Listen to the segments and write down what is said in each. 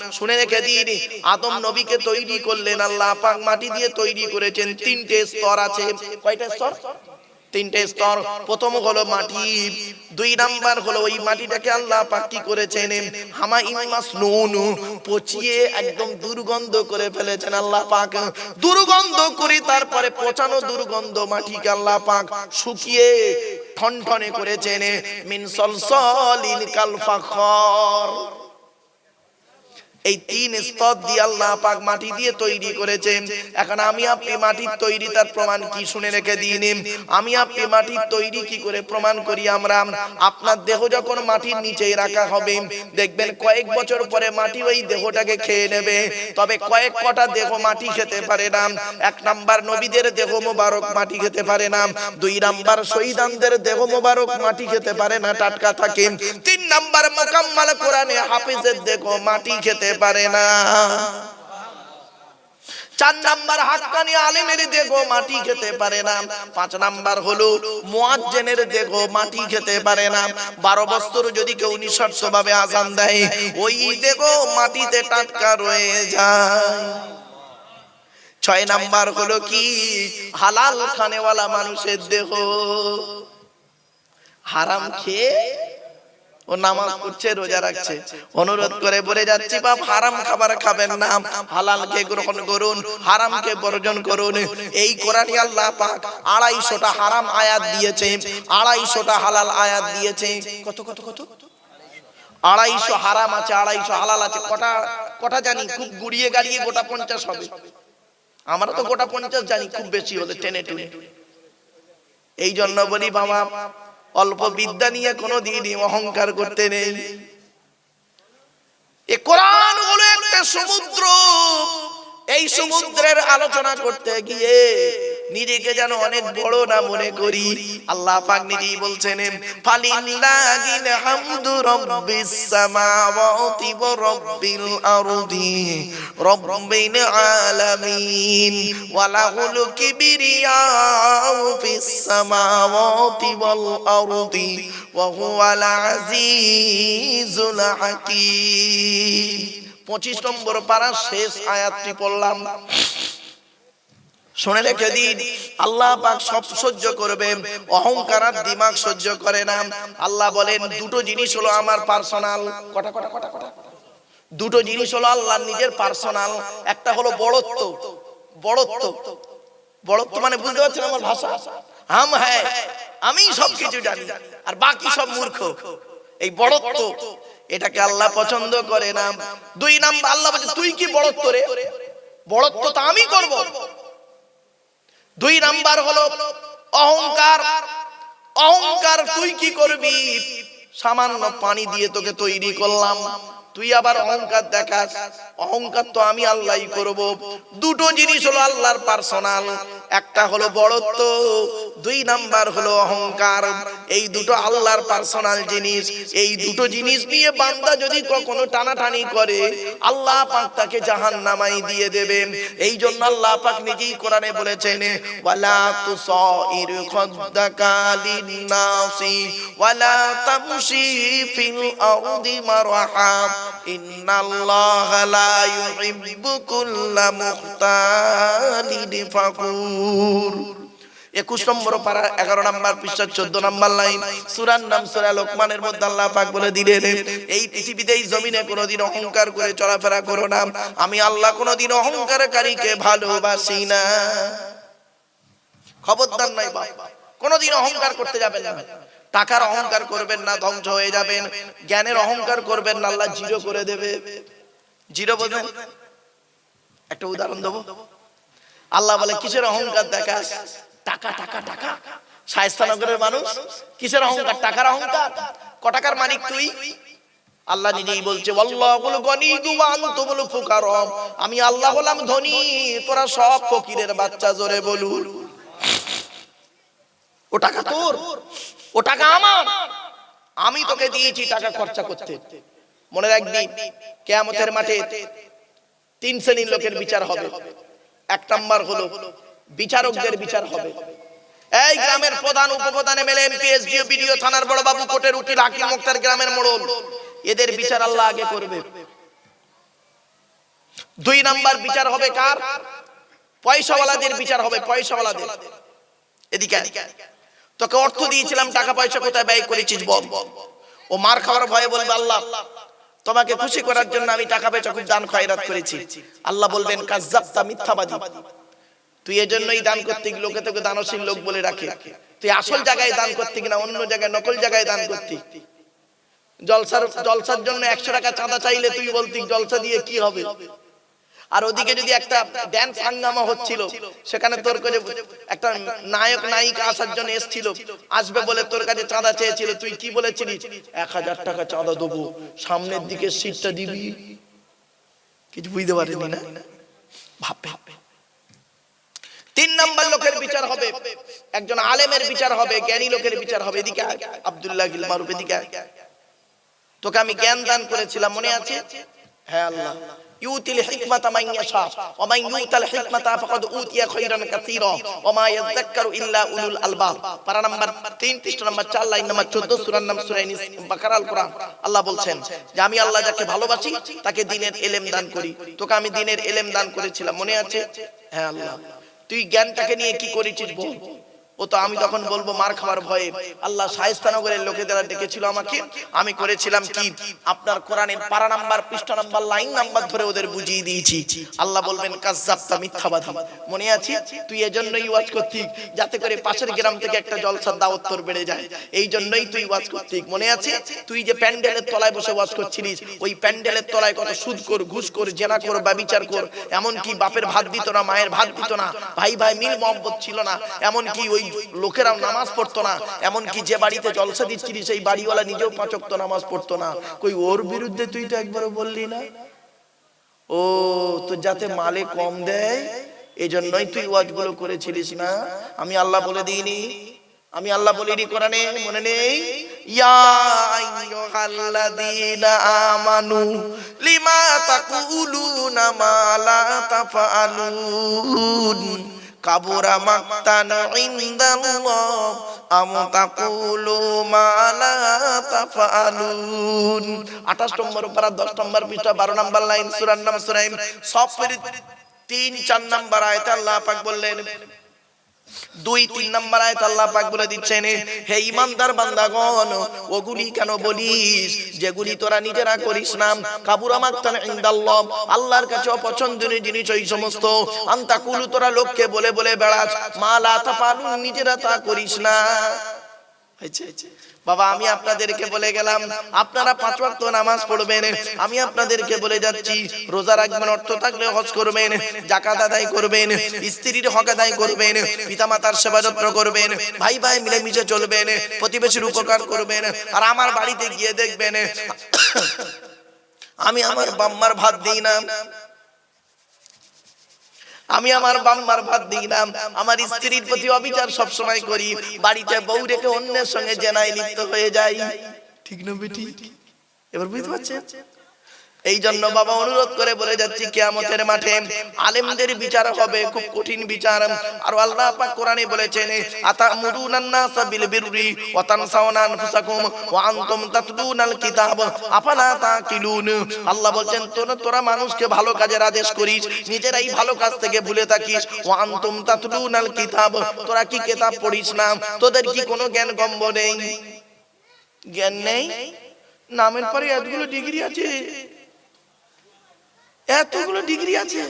শুনে রেখে দিন। আদম নবীকে তৈরি করলেন, আল্লাহ পাক মাটি দিয়ে তৈরি করেছেন। তিনটে স্তর আছে। কয়টা স্তর? তিনটে স্তর। প্রথম হলো মাটি। দুই নাম্বার হলো ওই মাটিটাকে আল্লাহ পাক কি করেছেন? হামা ইমাস নুনু পচিয়ে একদম দুর্গন্ধ করে ফেলেছেন আল্লাহ পাক। দুর্গন্ধ করে তারপরে পচানো দুর্গন্ধ মাটিকে আল্লাহ পাক শুকিয়ে ঠনঠনে করেছেন। মিন সলসলিন কাল ফাখর এই তিন স্তর দিয়ে আল্লাহ পাক মাটি দিয়ে তৈরি করেছেন। এখন আমি আপনি মাটির তৈরি তার প্রমাণ কি শুনে রেখে দিন? আমি আপনি মাটির তৈরি কি করে প্রমাণ করি আমরা? আপনার দেহ যখন মাটির নিচেই রাখা হবে, দেখবেন কয়েক বছর পরে মাটি ওই দেহটাকে খেয়ে নেবে। তবে কয়েক কটা দেহ মাটি খেতে পারে না। এক নাম্বার নবীদের দেহ মোবারক মাটি খেতে পারে না। দুই নাম্বার শহীদানদের দেহ মোবারক মাটি খেতে পারে না, টাটকা থাকে। তিন নাম্বার মোকাম্মাল কোরআনে হাফিজের দেহ মাটি খেতে পারে না। চার নাম্বার হাক্কানি আলিমের দেখো, মাটি খেতে পারে না। পাঁচ নাম্বার হলো মুয়াজ্জেনের দেখো, মাটি খেতে পারে না। বারো বছর যদি কেউ নিঃস্বার্থ ভাবে আজান দেয়, ওই দেখো মাটিতে টাটকা রয়ে যায়। ছয় নাম্বার হলো কি? হালাল খানেওয়ালা মানুষের দেহ। হারাম খেয়ে ও নামাজ পড়ছে, রোজা রাখছে। অনুরোধ করে বলে যাচ্ছি, বাপ, হারাম খাবার খাবেন না। হালালকে গ্রহণ করুন, হারামকে বর্জন করুন। এই কোরআন আল্লাহ পাক আড়াইশোটা হারাম আয়াত দিয়েছে, আড়াইশোটা হালাল আয়াত দিয়েছে। কত কত কত? আড়াইশো হারাম আছে, আড়াইশো হালাল আছে। কটা কটা জানি? খুব গুড়িয়ে গাড়িয়ে গোটা পঞ্চাশ হবে। আমরা তো গোটা পঞ্চাশ জানি, খুব বেশি হলে টেনে টেনে। এই জন্য বলি, বাবা অল্প বিদ্যা নিয়ে কোনো দিনই অহংকার করতে নেই। এ কোরআন হলো একটা সমুদ্র। এই সমুদ্রের আলোচনা করতে গিয়ে নিজেকে যেন অনেক বড় না মনে করি। আল্লাহ পাক নিজেই বলছেন ফালিল্লাহিল হামদু রাব্বিস সামাওয়াতি ওয়া রাব্বিল আরদি রাব্বিল আলামিন ওয়া লাহুল কিবরিয়াউ ফিস সামাওয়াতি ওয়াল আরদি ওয়া হুয়াল আজিজুল হাকীম। পঁচিশ নম্বর পারা শেষ আয়াতটি পড়লাম। শুনে রেখে দিন আল্লাহ পাক সব সহ্য করবে, অহংকার আর দিমাগ সহ্য করে না। আল্লাহ বলেন, দুটো জিনিস হলো আমার পার্সোনাল। কটা কটা কটা কটা? দুটো জিনিস হলো আল্লাহ নিজের পার্সোনাল। একটা হলো বড়ত্ব। বড়ত্ব। বড়ত্ব মানে বুঝতে পারছেন আমার ভাষা? হাম হ্যাঁ আমি সব কিছু জানি, আর বাকি সব মূর্খ। এই বড়ত্ব, এটাকে আল্লাহ পছন্দ করে না। দুই নাম্বার, আল্লাহ বলছে তুই কি বড়ত্ব রে? বড়ত্ব তো আমি করব। দুই নাম্বার হলো অহংকার। অহংকার তুই কি করবি? সামান্য পানি দিয়ে তোকে তৈরি করলাম। তুই আবার অহংকার দেখাস। অহংকার তো আমি আল্লাহই করব। দুটো জিনিস হলো আল্লাহর পার্সোনাল। একটা হলো বড়ত্ব, দুই নাম্বার হলো অহংকার। এই দুটো আল্লাহর পার্সোনাল জিনিস, এই দুটো জিনিস নিয়ে বান্দা যদি কখনো টানাটানি করে, আল্লাহ পাক তাকে জাহান্নামাই দিয়ে দেবেন। এই জন্য আল্লাহ পাক নিজেই কোরআনে বলেছেন, ওয়ালা তুসাইর খাদ্দাকা লিন-নাসি, ওয়ালা তামশি ফিল আরদি মারহা ইন্নাল্লাহা লা ইউহিব্বু কুল্লা মুখতালিন ফাকুর একুশ নম্বর পারা, এগারো নম্বর পৃষ্ঠা চোদ্দ নম্বর লাইন। সুরার নাম সুরা লোকমানের মধ্যে আল্লাহ পাক বলে দিলেন, এই পৃথিবীতে এই জমিনে কোনোদিন অহংকার করে চলাফেরা করো না। আমি আল্লাহ কোনোদিন অহংকারকারীকে ভালোবাসি না। খবরদার নাই বাবা কোনোদিন অহংকার করতে যাবেন না। টাকার অহংকার করবেন না, ধ্বংস হয়ে যাবেন। জ্ঞানের অহংকার করবেন না, আল্লাহ জিরো করে দেবে। জিরো বোঝেন? একটা উদাহরণ দেবো? আল্লাহ বলে কিসের অহংকার দেখাস? টাকা টাকা টাকা। শায়স্তানগরের মানুষ কিসের অহংকার? টাকার অহংকার? কটাকার মালিক তুই? আল্লাহ নিজেই বলছে আমি আল্লাহ হলাম ধনী তোরা সব ফকিরের বাচ্চা জোরে বলুন। ও টাকা তোর? ও টাকা আমার? আমি তোকে দিয়েছি টাকা খরচা করতে। মনে রাখবি কেয়ামতের মাঠে তিন শ্রেণির লোকের বিচার হবে। এক নাম্বার হলো বিচারকদের বিচার হবে। এই গ্রামের প্রধান, উপপ্রধান এমএলএ এমপি, এসডিও, বিডিও, থানার বড় বাবু, কোর্টের উকিল, হাকিম, মুক্তার গ্রামের মোড়ল। এদের বিচার আল্লাহ আগে করবে। দুই নাম্বার বিচার হবে কার? পয়সাওয়ালাদের বিচার হবে, পয়সাওয়ালাদের। এদিকে তোকে অর্থ দিয়েছিলাম, টাকা পয়সা কোথায় ব্যয় করেছিস বল। ও মার খাওয়ার ভয়ে বলবে, আল্লাহ তোমাকে খুশি করার জন্য আমি টাকা পয়সা খুব দান খয়রাত করেছি। আল্লাহ বলবেন কাজ্জাবতা মিথ্যাবাদী। তুই এজন্যই দান করতে লোকে তোকে দানশীল লোক বলে রাখে। তুই আসল জায়গায় দান করতে কিনা অন্য জায়গায়, নকল জায়গায় দান করতি জলসার জলসার জন্য একশো টাকা চাঁদা চাইলে তুই বলতি, জলসা দিয়ে কি হবে? আর ওদিকে যদি একটা ড্যান্স হাঙ্গামা হচ্ছিল, সেখানে তোর কাছে একটা নায়ক, নায়িকা আসার জন্য এসেছিল, আসবে বলে তোর কাছে চাঁদা চেয়েছিল, তুই কি বলেছিলি? এক হাজার টাকা চাঁদা দেবো, সামনের দিকে সিটটা দিবি। কিছু বুঝতে পারিনি না? ভাব ভাব তিন নাম্বার লোকের বিচার হবে, একজন আলেমের বিচার হবে, জ্ঞানী লোকের বিচার হবে, এদিকে আব্দুল্লাহ গিল মারুফ এদিকে। তোকে আমি জ্ঞান দান করেছিলাম, মনে আছে? হ্যাঁ আল্লাহ, ইউতিল হিকমাতা মান ইয়াশা, ওয়া মান ইউতাল নাম্বার 3 পৃষ্ঠা নাম্বার 4 লাইন নাম্বার 14 সূরার নাম সূরা নিস, বাকারা আল কোরআন আল্লাহ বলছেন যে, আমি আল্লাহ যাকে ভালোবাসি, তাকে দ্বীনের ইলম দান করি। তোকে আমি দ্বীনের ইলম দান করেছিলাম। মনে আছে? হ্যাঁ আল্লাহ, তুই জ্ঞানটাকে নিয়ে কি করেছিস বল? ও তো আমি তখন বলব, মার খাওয়ার ভয়ে আল্লাহ শায়স্তানগরের লোকেদের ডেকেছিল আমাকে। আমি করেছিলাম কি? আপনার কোরআনের পারা নাম্বার, পৃষ্ঠা নাম্বার, লাইন নাম্বার ধরে ওদের বুঝিয়ে দিয়েছি। আল্লাহ বলবেন, কাজ্জাবতা মিথ্যাবাদী। মনে আছে তুই এজন্যই ওয়াজ করতি যাতে করে পাশের গ্রাম থেকে একটা জলসার দাওয়াত তোর বেড়ে যায়। এই জন্যই তুই ওয়াজ করতি মনে আছে তুই যে প্যান্ডেলের তলায় বসে ওয়াজ করছিলিস, ওই প্যান্ডেলের তলায় কত সুদ কর, ঘুষ কর, জেনা কর, ব্যবিচার কর। এমনকি বাপের ভাত দিত না, মায়ের ভাত দিত না। ভাই ভাই, মিল মহব্বত ছিল না। এমনকি ওই লোকেরাও নামাজ পড়তো না। এমনকি যে বাড়িতে জলসা দিচ্ছিলি, সেই বাড়িওয়ালা নিজেও পাঁচক্ত নামাজ পড়তো না। কই, ওর বিরুদ্ধে তুই তো একবারও বললি না? ও, তো যাতে মালে কম দেয় এই জন্যই তুই ওয়াজগুলো করেছিলিস না। আমি আল্লাহ বলে দিইনি। আমি আল্লাহ বলিনি কোরআনে, মনে নেই? ইয়া আইয়ুহাল্লাযীনা আমানু লিমা তাকুলুনা মা লা তাফআলুন। কাবুরা মাক্তান ইনদাল্লাহ আম তাকুলু মা লা তাফআলুন 28 নম্বর পারা 10 নম্বর পৃষ্ঠা 12 নম্বর লাইন, সূরার নাম সূরা সব তিন, চার নম্বর আয়াতে আল্লাহ পাক বললেন দুই, তিন নম্বর আয়াত আল্লাহ পাক বলে দিচ্ছেন, হে ইমানদার বান্দাগণ, ওগুলি কেন বলিস? যেগুলি তোরা নিজেরা করিস না। কাবুরা মাক্তান ইনদাল্লাহ, আল্লাহর কাছে অপছন্দনীয় জিনিস ওই সমস্ত। আন্তা কুলু তোরা লোককে বলে বলে বেড়াস। মা লা তাফালুন, নিজেরা তা করিস না। বাবা আমি আপনাদেরকে বলে গেলাম আপনারা পাঁচ ওয়াক্ত নামাজ পড়বেন। আমি আপনাদেরকে বলে যাচ্ছি রোজা রাখবেন অর্থ থাকলে হজ করবেন জাকাত আদায় করবেন স্ত্রীর হক আদায় করবেন পিতামাতার সেবা যত্ন করবেন ভাই ভাই মিলেমিশে চলবেন প্রতিবেশীর উপকার করবেন আর আমার বাড়িতে গিয়ে দেখবেন আমি আমার বাম্মার ভাত দিই না। আমি আমার বাম্মার ভাত দিই না আমার স্ত্রীর প্রতি অবিচার সব সময় করি। বাড়িতে বউ রেখে অন্যের সঙ্গে জেনায় লিপ্ত হয়ে যাই। ঠিক না বেটি? এবার বুঝতে পারছেন? এই জন্য বাবা অনুরোধ করে বলে যাচ্ছি, কিয়ামতের মাঠে আলেমদের বিচার হবে, খুব কঠিন বিচার। আর আল্লাহ পাক কোরআনে বলেছেন, আতামুরুনান নাসা বিল বিররি ওয়া তানসাউনা আনফুসাকুম ওয়া আনতুম তাতলুনাল কিতাব, আফালা তাকিলুন? আল্লাহ বলছেন, তোরা তোরা মানুষকে ভালো কাজের আদেশ করিস, নিজেরাই ভালো কাজ থেকে ভুলে থাকিস। ওয়া আনতুম তাতলুনাল কিতাব, তোরা কি কিতাব পড়িস না? তোদের কি কোনো জ্ঞান গম্ব নেই? জ্ঞান নেই? নামের পরে এতগুলো ডিগ্রি আছে। এতগুলো ডিগ্রি আছে?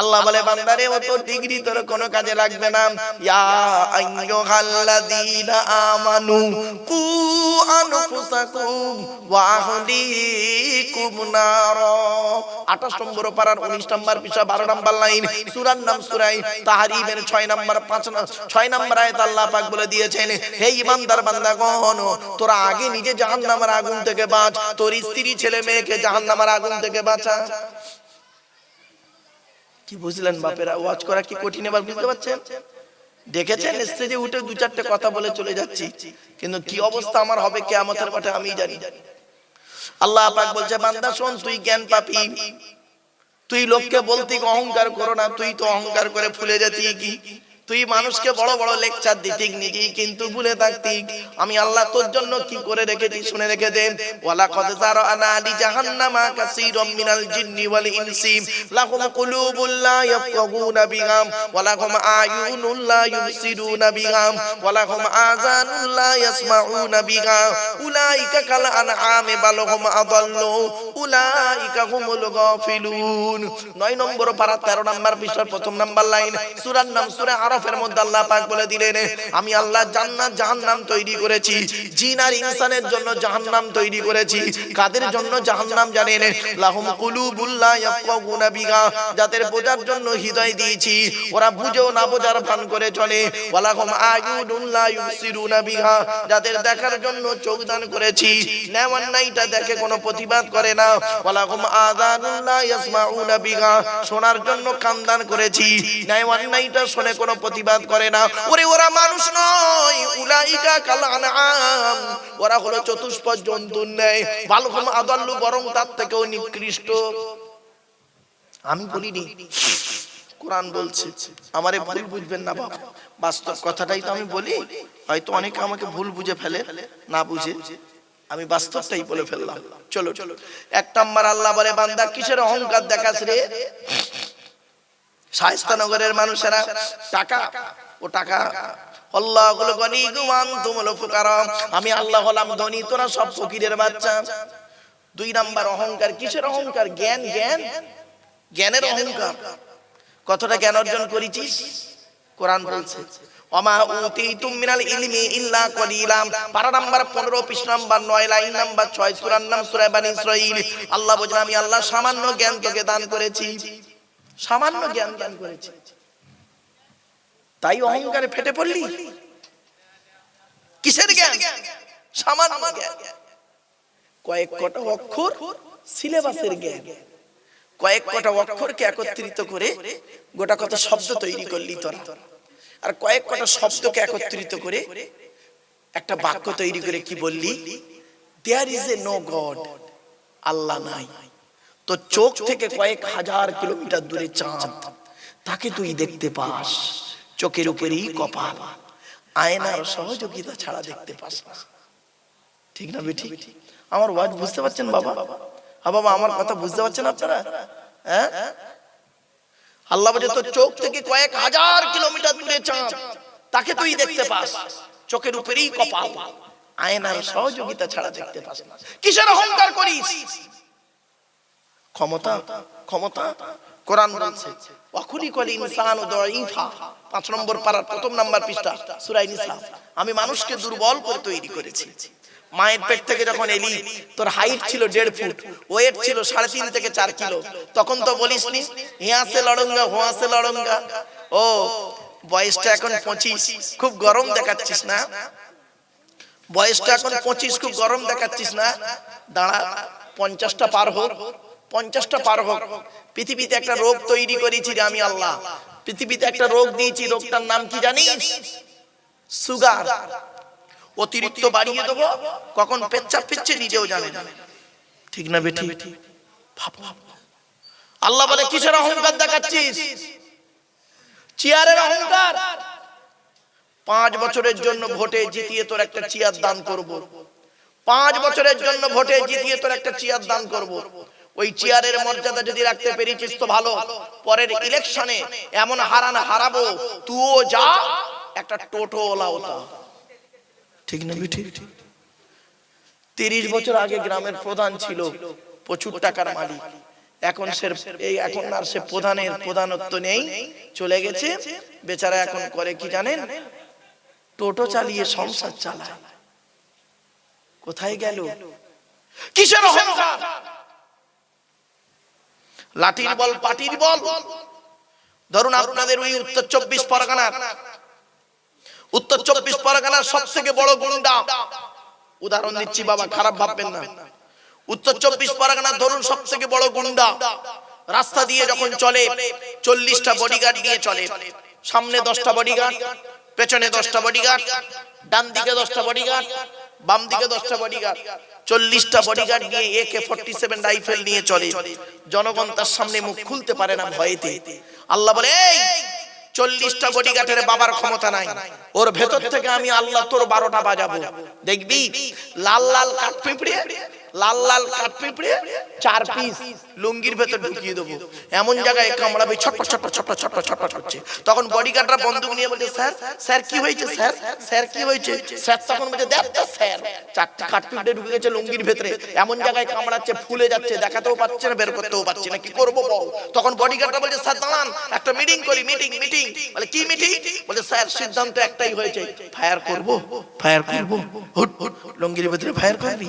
আল্লাহ বলে, বান্দারে, ও তো ডিগ্রি তোর কোনো কাজে লাগবে না। ইয়া আইয়ুহাল্লাযীনা আমানু কু আনফুসাকুম ওয়া আহলিকুম নার। 28 নম্বর পারার 19 নম্বর পিছা 12 নম্বর লাইন, সূরার নাম সূরাই তাহরিমের 6 নম্বর 5 6 নম্বর আয়াত আল্লাহ পাক বলে দিয়েছেন, হে ইমানদার বান্দাগণ, তোরা আগে নিজে জাহান্নামের আগুন থেকে বাঁচ, তোর স্ত্রী ছেলে মেয়েকে জাহান্নামের আগুন থেকে বাঁচা। কি বুঝলেন বাপেরা? ওয়াজ করা কি কঠিন এবার বুঝতে পারছেন? দেখেছেন স্টেজে উঠে দু চারটে কথা বলে চলে যাচ্ছি। কিন্তু কি অবস্থা আমার হবে কে কেয়ামতের মাঠে আমি জানি। আল্লাহ পাক বলছে, বান্দা, শোন, তুই জ্ঞান পাপি। তুই লোককে বলতি অহংকার করো না, তুই তো অহংকার করে ফুলে যেতি কি? তুই মানুষকে বড় বড় লেকচার দিতিক নাকি? কিন্তু ভুলে থাকতিক আমি আল্লাহ তোর জন্য কি করে রেখেছি শুনে রেখে দে। ওয়ালা কদ জারানা লি জাহান্নামা কাসীরাম মিনাল জিন্নি ওয়াল ইনসি। লাহুম কুলুবুল লা ইয়াফকাহুনা বিহা ওয়া লাহুম আয়ুনুল লা ইউবসিরুনা বিহা ওয়া লাহুম আযানুল লা ইয়াসমাউনা বিহা উলাইকা কাল আনআমি বাল হুম আদাল্লু। উলাইকা হুমুল গাফিলুন। 9 নম্বর পারা 13 নম্বর পৃষ্ঠার প্রথম নাম্বার লাইন। সূরার নাম সূরা আরাফের মধ্যে আল্লাহ পাক বলে দিলেন, আমি আল্লাহ জান্নাত জাহান্নাম তৈরি করেছি, জিন আর ইনসানের জন্য জাহান্নাম তৈরি করেছি, কাদের জন্য জাহান্নাম জানেন? লাহুম কুলুবুল লা ইয়াফকাহুনা বিহা, যাদের বোঝার জন্য হৃদয় দিয়েছি, ওরা বুঝেও না বোঝার ভান করে চলে, ওয়ালাহুম আয়ুনুন লা ইউসিরুনা বিহা, যাদের দেখার জন্য চোখ দান করেছি নেওয়ান নাইটা দেখে কোনো প্রতিবাদ করে না, ওয়ালাহুম আযানুন লা ইয়াসমাউনা বিহা, শোনার জন্য কান দান করেছি নেওয়ান নাইটা শুনে কোনো প্রতিবাদ করে না। ওরে, ওরা মানুষ নয়। উলাইকা কাল আনআম ওরা হলো চতুষ্পদ জন্তুর ন্যায়। বালহুম আদাল্লু বরং তার থেকেও নিকৃষ্ট। আমি বলিনি। কোরআন বলছে, আমারে ভুল বুঝবেন না বাবা। বাস্তব কথাটাই তো আমি বলি। হয়তো অনেকে আমাকে ভুল বুঝে ফেলে, না বুঝে। আমি বাস্তবটাই বলে ফেললাম। চলো চলো। এক নাম্বার আল্লাহ বলে, বান্দা, কিসের অহংকার দেখাস রে? শায়স্তানগরের মানুষেরা টাকা, ও টাকা। আমি আল্লাহ হলাম ধনী, তোরা সব ফকিরের বাচ্চা। দুই নাম্বার অহংকার, কিসের অহংকার? জ্ঞান জ্ঞান। জ্ঞানের অহংকার। কতটা জ্ঞান অর্জন করেছিস? কোরআন বলছে মিনাল ইলমি ইল্লা নাম্বার 15 পৃষ্ঠা নাম্বার 9 লাইন নাম্বার 6 সূরার নাম সূরা বানি ইসরাঈল আল্লাহ বলেন আমি আল্লাহ সামান্য জ্ঞান তোকে দান করেছি। সামান্য জ্ঞান দান করেছি। তাই অহংকারে ফেটে পড়লি? কিসের জ্ঞান? সামান্য জ্ঞান। কয়েক কটা অক্ষর সিলেবাসের জ্ঞান। কয়েক কটা অক্ষরকে একত্রিত করে গোটা কত শব্দ তৈরি করলি তোরা। আর কয়েক কটা শব্দকে একত্রিত করে একটা বাক্য তৈরি করে কি বললি? There is a no God আল্লাহ নাই। তো চোখ থেকে কয়েক হাজার কিলোমিটার দূরে চাঁদ। তাকে তুই দেখতে পাস। চোখের উপরেই কপাল। আয়নার সহযোগিতা ছাড়া দেখতে পাস না। ঠিক না বেটি? আমার ওয়াজ বুঝতে পারছেন বাবা? হ্যাঁ বাবা, আমার কথা বুঝতে পারছেন আপনারা? হ্যাঁ? আল্লাহ বলে তো চোখ থেকে কয়েক হাজার কিলোমিটার দূরে চাঁদ। তাকে তুই দেখতে পাস। চোখের উপরেই কপাল। আয়নার সহযোগিতা ছাড়া দেখতে পাস না। কিসের অহংকার করিস? ক্ষমতা ক্ষমতা কোরআন বলছে অখুলি কলি ইনসান দাইফা পাঁচ নম্বর পারার প্রথম নাম্বার পৃষ্ঠা সূরা নিসা আমি মানুষকে দুর্বল করে তৈরি করেছি। মায়ের পেট থেকে যখন এলি তোর হাইট ছিল দেড় ফুট ওয়েট ছিল সাড়ে তিন থেকে চার কিলো। তখন তো বলিস নি হিয়াসে লড়ঙ্গা হুয়াসে লড়ঙ্গা ও বয়সটা এখন পঁচিশ খুব গরম দেখাচ্ছিস না? বয়সটা এখন পঁচিশ খুব গরম দেখাচ্ছিস না? দাঁড়া পঞ্চাশটা পার হোক। পঞ্চাশটা পার হোক। পৃথিবীতে একটা রোগ তৈরি করেছি রে আমি আল্লাহ। পৃথিবীতে একটা রোগ দিয়েছি রোগটার নাম কি জানিস? সুগার। অতিরিক্ত বাড়িয়ে দেবো কখন পেচ্ছাপ ফিরছে নিজেও জানে ঠিক না বেটি। আল্লাহ বলে কিসের অহংকার দেখাচ্ছিস? চেয়ারের অহংকার। পাঁচ বছরের জন্য ভোটে জিতিয়ে তোর একটা চেয়ার দান করব। পাঁচ বছরের জন্য ভোটে জিতিয়ে তোর একটা চেয়ার দান করব। ওই চেয়ারের মর্যাদা যদি রাখতে পেরেছিস তো ভালো। পরের ইলেকশনে এমন হারান হারাবো তুও যা, একটা টোটো ওলা ওটা ঠিক না বিঠি? তিরিশ বছর আগে গ্রামের প্রধান ছিল, প্রচুর টাকার মালিক। এখন সে, এই এখন আর সে প্রধানের প্রধানত্ব নেই, চলে গেছে। বেচারা এখন করে কি জানেন? টোটো চালিয়ে সংসার চালায়। কোথায় গেল? কিসের অহংকার? লাঠির বল পাটির বল। ধরুন আপনাদের ওই উত্তর চব্বিশ পরগনার। উত্তর চব্বিশ পরগনার সব থেকে বড় গুন্ডা। উদাহরণ দিচ্ছি বাবা খারাপ ভাববেন না। উত্তর চব্বিশ পরগনা ধরুন সব থেকে বড় গুন্ডা। রাস্তা দিয়ে যখন চলে চল্লিশটা বডিগার্ড দিয়ে চলে। সামনে দশটা বডিগার্ড পেছনে দশটা বডিগার্ড ডান দিকে দশটা বডিগার্ড বাম দিকে দশটা বডিগার্ড চল্লিশটা বডিগার্ড নিয়ে A K forty seven rifle নিয়ে চলে। জনগণ তার সামনে মুখ খুলতে পারে না ভয়েতে। আল্লাহ বলে, এই, চল্লিশটা বডিগার্ডের বাবার ক্ষমতা নাই। ওর ভেতর থেকে আমি আল্লাহ তোর বারোটা বাজাবো। দেখবি? লাল লাল কাঠ পিঁপড়ে লাল লাল কাঠ পিঁপড়ে চার পিস লুঙ্গির ভেতর ঢুকিয়ে দেবো এমন জায়গায় কামড়াবে ছটপট ছটপট ছটপট ছটপট ছটপট করছে তখন বডিগার্ডরা বন্দুক নিয়ে বলছে স্যার স্যার কি হয়েছে স্যার স্যার কি হয়েছে স্যার তখন বলছে দেখ তো স্যার চারটি কাঠ পিঁপড়ে ঢুকে গেছে লুঙ্গির ভেতরে এমন জায়গায় কামড়াচ্ছে ফুলে যাচ্ছে দেখাতেও পাচ্ছে না বের করতেও পারছি না কি করব বল তখন বডিগার্ডরা বলছে স্যার দাঁড়ান একটা মিটিং করি মিটিং মিটিং বলে কি মিটিং বলে স্যার সিদ্ধান্ত একটাই হয়েছে ফায়ার করব ফায়ার করব হুট হুট লুঙ্গির ভেতরে ফায়ার করবি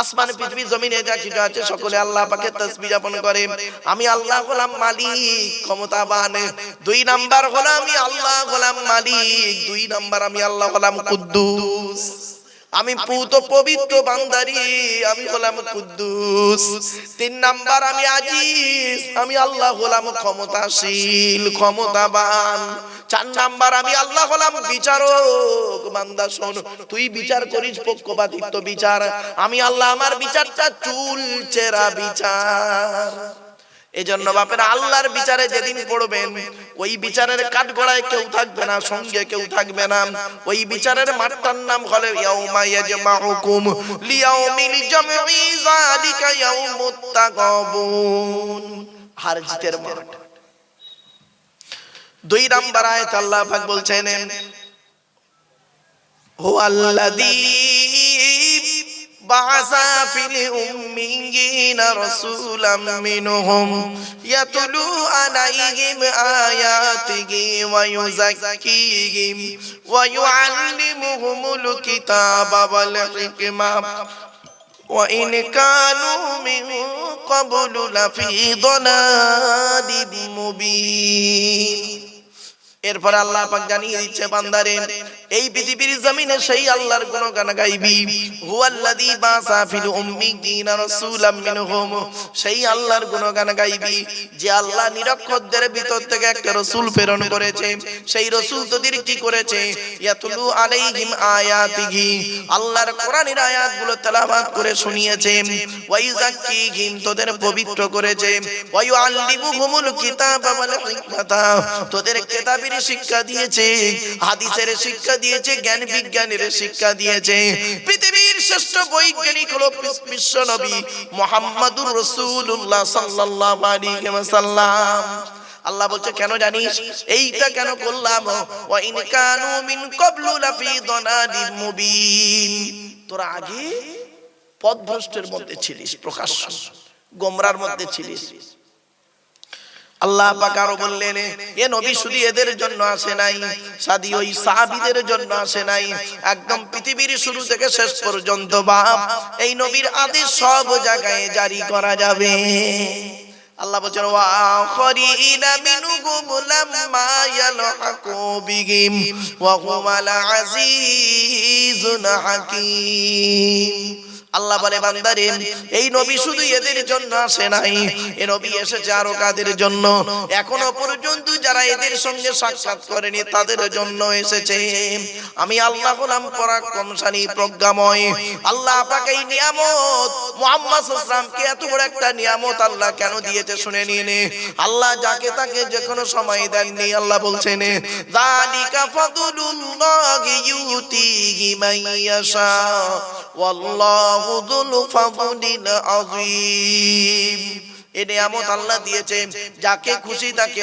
আসমান, পৃথিবী, জমিনে যা কিছু আছে সকলে আল্লাহ পাকে তসবি যাপন করে। আমি আল্লাহ হলাম মালিক, ক্ষমতাবান। দুই নাম্বার হলো আমি আল্লাহ গোলাম মালিক, দুই নাম্বার আমি আল্লাহ হলাম কুদ্দুস। আমি পুত পবিত্র বান্দারি আমি হলাম কুদ্দুস। তিন নাম্বার আমি আজিজ আমি আল্লাহ হলাম ক্ষমতাশীল ক্ষমতাবান। চার নাম্বার আমি আল্লাহ হলাম বিচারক। বান্দা শোন তুই বিচার করিস পক্ষপাতিত্ব বিচার। আমি আল্লাহ আমার বিচারটা চুল চেরা বিচার। এজন্য বাপের আল্লাহর বিচারে যেদিন পড়বেন, ওই বিচারের কাঠগড়ায় কেউ থাকবে না, সঙ্গে কেউ থাকবে না। ওই বিচারের মাঠটার নাম হলো ইয়াউমা ইয়াজমাউকুম লিয়াউমিল জামঈ যালিকা ইয়াউমুত তাগাবুন হার জিতের মাঠ। দুই নাম্বার আয়াত আল্লাহ পাক বলছেন, হুয়াল্লাযী بعث في الأميين رسولا منهم يتلو عليهم آياته ويزكيهم ويعلمهم الكتاب والحكمة وإن كانوا من قبل لفي ضلال مبين এরপর আল্লাহ পাক জানিয়ে দিচ্ছে বান্দারে এই পৃথিবীর জমিনে সেই আল্লাহর গুণগান গাইবি। হুয়াল্লাযী রাসূলাম মিনহুম। সেই আল্লাহর গাইবি, যে আল্লাহ নিরক্ষরদের ভিতর থেকে একটা রাসূল প্রেরণ করেছে। সেই রাসূল তোদের কি করেছে? ইয়াতুলু আলাইহিম আয়াতিহি। আল্লাহর কোরআনের আয়াতগুলো তেলাওয়াত করে শুনিয়েছে। ওয়া ইউযাক্কিহিম তোদের পবিত্র করেছে। ওয়া ইউআল্লিমুহুমুল কিতাবা ওয়াল হিকমাতা, তোদের কিতাবের শিক্ষা দিয়েছে। হাদিসের শিক্ষা দিয়েছে জ্ঞান বিজ্ঞানের শিক্ষা দিয়েছে। পৃথিবীর শ্রেষ্ঠ বৈজ্ঞানিক হলো বিশ্ব নবী মোহাম্মদুর রাসূলুল্লাহ সাল্লাল্লাহু আলাইহি ওয়াসাল্লাম। আল্লাহ বলছে কেন জানিস? এইটা কেন করলাম? ওয়া ইন কানু মিন ক্বাবলু লাফি দানালিম মুবিন। তোরা আগে পথভ্রষ্টের মধ্যে ছিলিস প্রকাশ্য গোমরার মধ্যে ছিলিস। আল্লাহ পাক আরও বললেন, এ নবী শুধু এদের জন্য আসে নাই, সাদি ওই সাহাবীদের জন্য আসে নাই। একদম পৃথিবীর শুরু থেকে শেষ পর্যন্ত, বাপ, এই নবীর আদেশ সব জায়গায় জারি করা যাবে। আল্লাহ বলছেন, ওয়া আখরিনা মিনহুম লাম্মা ইয়ালহাকু বিহিম, ওয়া হুমাল আজিজুন হাকীম। আল্লাহ বলে, বান্দারে, এই নবী শুধু এদের জন্য আসে নাই। এ নবী এসেছে আরও কাদের জন্য? এখনও পর্যন্ত যারা এদের সঙ্গে সাক্ষাৎ করেনি, তাদের জন্য এসেছে। আমি আল্লাহ হলাম পরাক্রমশালী, প্রজ্ঞাময়। আল্লাহ পাকে এই নিয়ামত, মুহাম্মদ সাল্লামকে এত বড় একটা নিয়ামত আল্লাহ কেন দিয়েছে শুনে নিন। আল্লাহ যাকে তাকে যে কোনো সময় দেননি, আল্লাহ বলছেন যালিকা ফাদলুল্লাহি ইউতিহি মান ইয়াশা, ওয়াল্লাহু এ নিয়ামত আল্লাহ দিয়েছে যাকে খুশি তাকে